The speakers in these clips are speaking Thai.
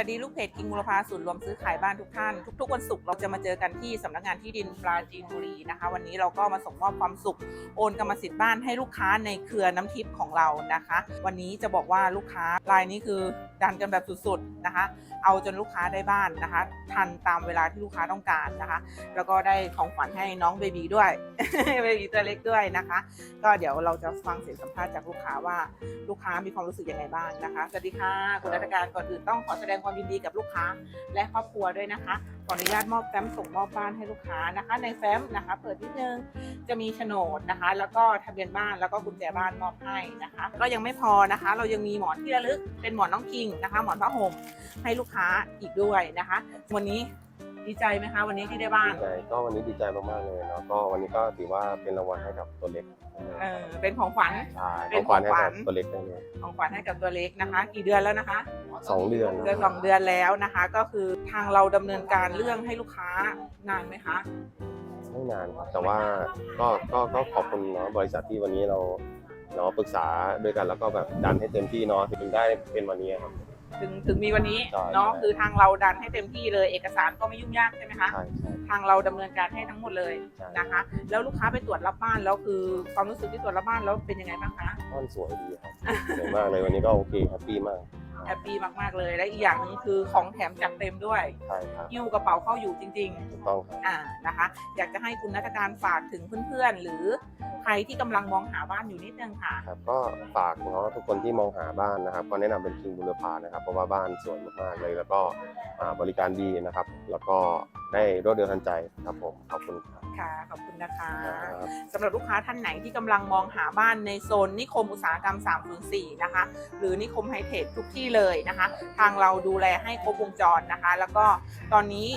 วัสดีลูกเพจกิงมูลพาศูนย์รวมซื้อขายบ้านทุกท่าน ทุกๆวันศุกร์เราจะมาเจอกันที่สำนักงานที่ดินปราจีนบุรีนะคะ วันนี้เราก็มาส่งมอบความสุข โอนกรรมสิทธิ์บ้านให้ลูกค้าในเครือน้ำทิพย์ของเรานะคะ วันนี้จะบอกว่าลูกค้ารายนี้คือ ดันกันแบบสุดๆนะคะ เอาจนลูกค้าได้บ้านนะคะ ทันตามเวลาที่ลูกค้าต้องการนะคะ แล้วก็ได้ของขวัญให้น้องเบบีด้วยเบบีตัวเล็กด้วยนะคะ ก็เดี๋ยวเราจะฟังเสียงสัมภาษณ์จากลูกค้าว่าลูกค้ามีความรู้สึกยังไงบ้างนะคะสวัสดีค่ะคุณรัตการก่อนอื่นต้องขอแสดงความยินดีกับลูกค้าและครอบครัวด้วยนะคะขออนุญาตมอบแฟ้มส่งมอบบ้านให้ลูกค้านะคะ ในแฟ้มนะคะ เปิดนิดนึง จะมีโฉนดนะคะ แล้วก็ทะเบียนบ้านแล้วก็กุญแจบ้านมอบให้นะคะ ก็ยังไม่พอนะคะ เรายังมีหมอนที่ระลึกเป็นหมอนน้องคิงนะคะ หมอนผ้าห่มให้ลูกค้าอีกด้วยนะคะ วันนี้ดีใจไหมคะวันนี้ที่ได้บ้าน ดีใจก็วันนี้ดีใจมากๆเลยเนาะก็วันนี้ก็ถือว่าเป็นรางวัลให้กับตัวเล็กเออเป็นของขวัญ ใช่เป็นของขวัญให้ของขวักับญตัวเล็กได้เลยของขวัญให้กับตัวเล็กนะคะ กี่เดือนแล้วนะคะ สองเดือนเดือนสองเดือนแล้วนะคะ ก็คือทางเราดำเนินการเรื่องให้ลูกค้านานไหมคะ ไม่นานครับแต่ว่าก็ก็ก็ขอบคุณเนาะบริษัทที่วันนี้เราเนาะปรึกษาด้วยกันแล้วก็แบบดันให้เต็มที่เนาะถึงได้เป็นวันนี้ครับ ถึงถึงมีวันนี้ใช่เนาะใช่ คือทางเราดันให้เต็มที่เลย เอกสารก็ไม่ยุ่งยากใช่ไหมคะใช่ใช่ทางเราดำเนินการให้ทั้งหมดเลยใช่ นะคะ แล้วลูกค้าไปตรวจรับบ้านแล้วคือความรู้สึกที่ตรวจรับบ้านแล้วเป็นยังไงบ้างคะ บ้านสวยดีครับ สวยมากเลยวันนี้ก็โอเคแฮปปี้มาก แฮปปี้มาก ๆ เลย และอีกอย่างหนึงคือของแถมจัดเต็มด้วยใช่ครับยิ้วกระเป๋าเข้าอยู่จริง ๆ ถูกต้องครับ อ่านะคะ อยากจะให้คุณนักการฝากถึงเพื่อนๆ หรือใครที่กำลังมองหาบ้านอยู่นิดนึงค่ะ ครับก็ฝากเนาะทุกคนที่มองหาบ้านนะครับ ก็แนะนำเป็นคิงบุรพานะครับ เพราะว่าบ้านสวยมากๆเลย แล้วก็อ่าบริการดีนะครับ แล้วก็ ได้รวดเร็วทันใจครับผมขอบคุณครับ ค่ะขอบคุณนะคะครับสำหรับลูกค้าท่านไหนที่กำลังมองหาบ้านในโซนนิคมอุตสาหกรรม304นะคะ หรือนิคมไฮเทคทุกที่เลยนะคะ ทางเราดูแลให้ครบวงจรนะคะ แล้วก็ตอนนี้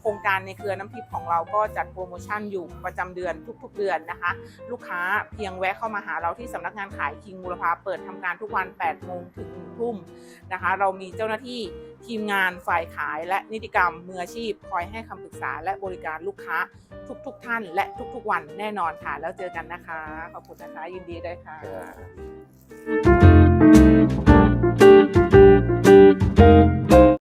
โครงการในเครือน้ำทิพย์ของเราก็จัดโปรโมชั่นอยู่ประจำเดือนทุก ๆ เดือนนะคะ ลูกค้าเพียงแวะเข้ามาหาเราที่สำนักงานขายคิงมูลพาเปิดทำการทุกวัน 8 โมงถึง1ทุ่มนะคะ เรามีเจ้าหน้าที่ทีมงานฝ่ายขายและนิติกรรมมืออาชีพ คอยให้คำปรึกษาและบริการลูกค้าทุกๆทท่าน และทุกๆวันแน่นอนค่ะ แล้วเจอกันนะคะ ขอบคุณนะคะยินดีด้วยค่ะ